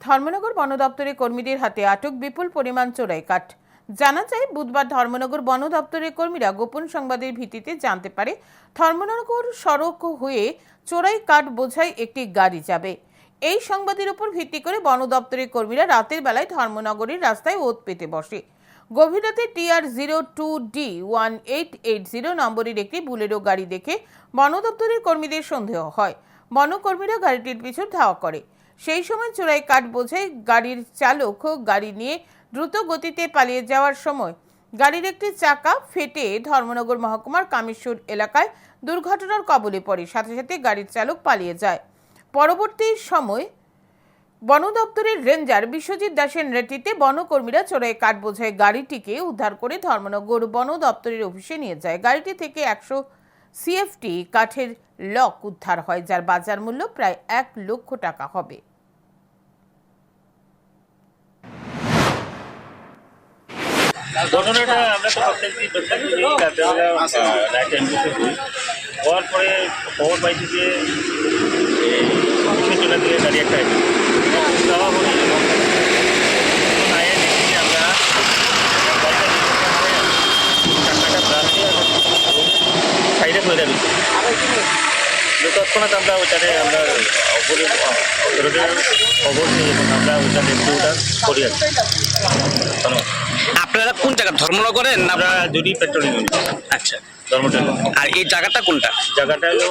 ধর্মনগর বন দপ্তরের কর্মীদের হাতে আটক বিপুল পরিমাণ চোরাই কাঠ। জানা যায়, বুধবার ধর্মনগর বন দপ্তরের কর্মীরা গোপন সংবাদের ভিত্তিতে জানতে পারে, ধর্মনগর সড়ক হয়ে চোরাই কাঠ বোঝাই একটি গাড়ি যাবে। এই সংবাদের উপর ভিত্তি করে বন দপ্তরের কর্মীরা রাতের বেলায় ধর্মনগরের রাস্তায় ওত পেতে বসে। গভীর রাতে TR zero two D one eight eight zero নম্বরের একটি বুলেরো গাড়ি দেখে বন দপ্তরের কর্মীদের সন্দেহ হয়। বনকর্মীরা গাড়িটির পিছু ধাওয়া করে। সেই সময় চোরাই কাঠ বোঝাই গাড়ির চালক গাড়ি নিয়ে দ্রুত গতিতে পালিয়ে যাওয়ার সময় গাড়ির একটি চাকা ফেটে ধর্মনগর মহকুমার কামেশ্বর এলাকায় দুর্ঘটনার কবলে পড়ে। সাথে সাথে গাড়ির চালক পালিয়ে যায়। পরবর্তী সময় বন দপ্তরের রেঞ্জার বিশ্বজিৎ দাসের নেতৃত্বে বনকর্মীরা চোরাই কাঠ বোঝায় গাড়িটিকে উদ্ধার করে ধর্মনগর বন দপ্তরের অফিসে নিয়ে যায়। গাড়িটি থেকে একশো সিএফটি কাঠের লক উদ্ধার হয় যার বাজার মূল্য প্রায় এক লক্ষ টাকা হবে। ঘটনাটা আমরা তো রাইট করি হওয়ার পরে খবর পাইছি যে ছেচলা থেকে গাড়ি একটা যাওয়া বলি নাই দেখি যে আমরা গাড়িটা চাকাটা ব্রাশ দিয়ে সাইডে করে দিচ্ছি তৎক্ষণাৎ আমরা ওইটাতে আমরা খবর এবং আমরা ওটা করি আর আপনারা কোন জায়গা ধর্মনগরের না আমরা জুড়ি পেট্রোলিং আচ্ছা। ধর্মটা আর এই জায়গাটা কোনটা? জায়গাটা হলো